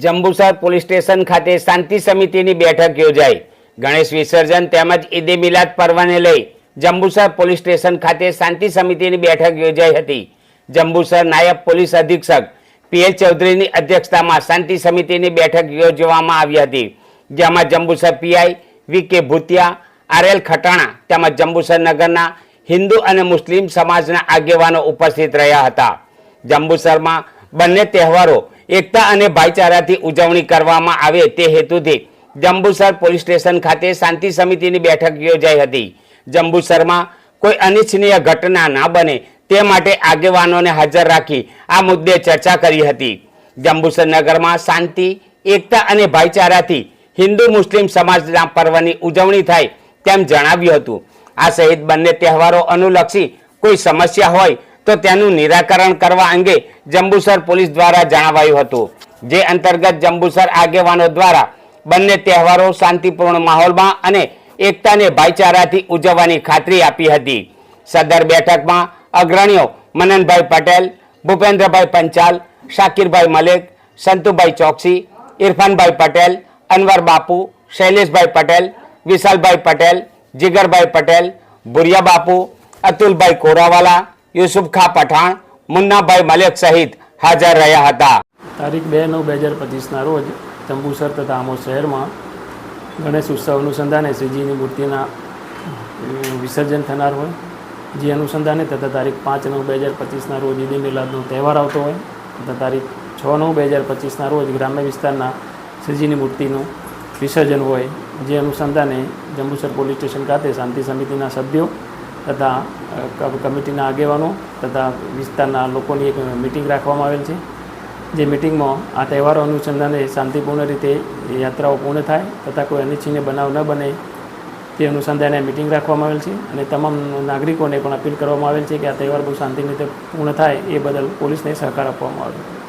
Jambusar police station ખાતે શાંતિ સમિતિની બેઠક યોજાઈ. ગણેશ વિસર્જન તેમજ ઈદે મિલાદ પર્વને લઈ જંબુસર પોલીસ સ્ટેશન ખાતે શાંતિ સમિતિની બેઠક યોજાઈ હતી. જંબુસર નાયબ પોલીસ અધિક્ષક પીએલ ચૌધરીની અધ્યક્ષતામાં શાંતિ સમિતિની બેઠક યોજવામાં આવી હતી. જેમાં જંબુસર પીઆઈ વી કે ભૂતિયા આરએલ ખટાણા તેમજ જંબુસર નગરના હિન્દુ અને મુસ્લિમ સમાજના આગેવાનો ઉપસ્થિત રહ્યા હતા. જંબુસરમાં બંને તહેવારો એકતા અને ભાઈચારાથી ઉજવણી કરવામાં આવે તે હેતુથી જંબુસર પોલીસ સ્ટેશન ખાતે શાંતિ સમિતિની બેઠક યોજાઈ હતી. જંબુસરમાં કોઈ અનિચ્છનીય ઘટના ના બને તે માટે આગેવાનોને હાજર રાખી આ મુદ્દે ચર્ચા કરી હતી. જંબુસર નગરમાં શાંતિ, એકતા અને ભાઈચારાથી હિન્દુ મુસ્લિમ સમાજના પર્વની ઉજવણી થાય તેમ જણાવ્યું હતું. આ સહિત બંને તહેવારો અનુલક્ષી કોઈ સમસ્યા હોય તો તેનું નિરાકરણ કરવા અંગે જંબુસર પોલીસ દ્વારા જણાવાયું હતું. જે અંતર્ગત જંબુસર આગેવાનો દ્વારા બંને તહેવારો શાંતિપૂર્ણ માહોલમાં અને એકતાને ભાઈચારાથી ઉજવવાની ખાતરી આપી હતી. સદર બેઠકમાં અગ્રણીઓ મનનભાઈ પટેલ, ભૂપેન્દ્રભાઈ પંચાલ, શાકિરભાઈ મલેક, સંતુભાઈ ચોકસી, ઇરફાનભાઈ પટેલ, અનવર બાપુ, શૈલેષભાઈ પટેલ, વિશાલભાઈ પટેલ, જીગરભાઈ પટેલ, ભુરિયા બાપુ, અતુલભાઈ કોરાવાલા યુસુફ ખા પઠાણ, મુન્નાભાઈ મલેક સહિત હાજર રહ્યા હતા. તારીખ બે નવ બે હજાર પચીસના રોજ તંબુસર તથા આમોદ શહેરમાં ગણેશ ઉત્સવ અનુસંધાને શ્રીજીની મૂર્તિના વિસર્જન થનાર હોય. જે અનુસંધાને તથા તારીખ પાંચ નવ બે હજાર પચીસના રોજ ઈદી મિલાદનો તહેવાર આવતો હોય. તથા તારીખ છ નવ બે હજાર પચીસના રોજ ગ્રામ્ય વિસ્તારના શ્રીજીની મૂર્તિનું વિસર્જન હોય. જે અનુસંધાને જંબુસર પોલીસ સ્ટેશન ખાતે શાંતિ સમિતિના સભ્યો તથા કમિટીના આગેવાનો તથા વિસ્તારના લોકોની એક મિટિંગ રાખવામાં આવેલ છે. જે મિટિંગમાં આ તહેવારો અનુસંધાને શાંતિપૂર્ણ રીતે યાત્રાઓ પૂર્ણ થાય તથા કોઈ અનિચ્છનીય બનાવ ન બને તે અનુસંધાને મિટિંગ રાખવામાં આવેલ છે અને તમામ નાગરિકોને પણ અપીલ કરવામાં આવેલ છે કે આ તહેવાર બહુ શાંતિની રીતે પૂર્ણ થાય એ બદલ પોલીસને સહકાર આપવામાં આવ્યો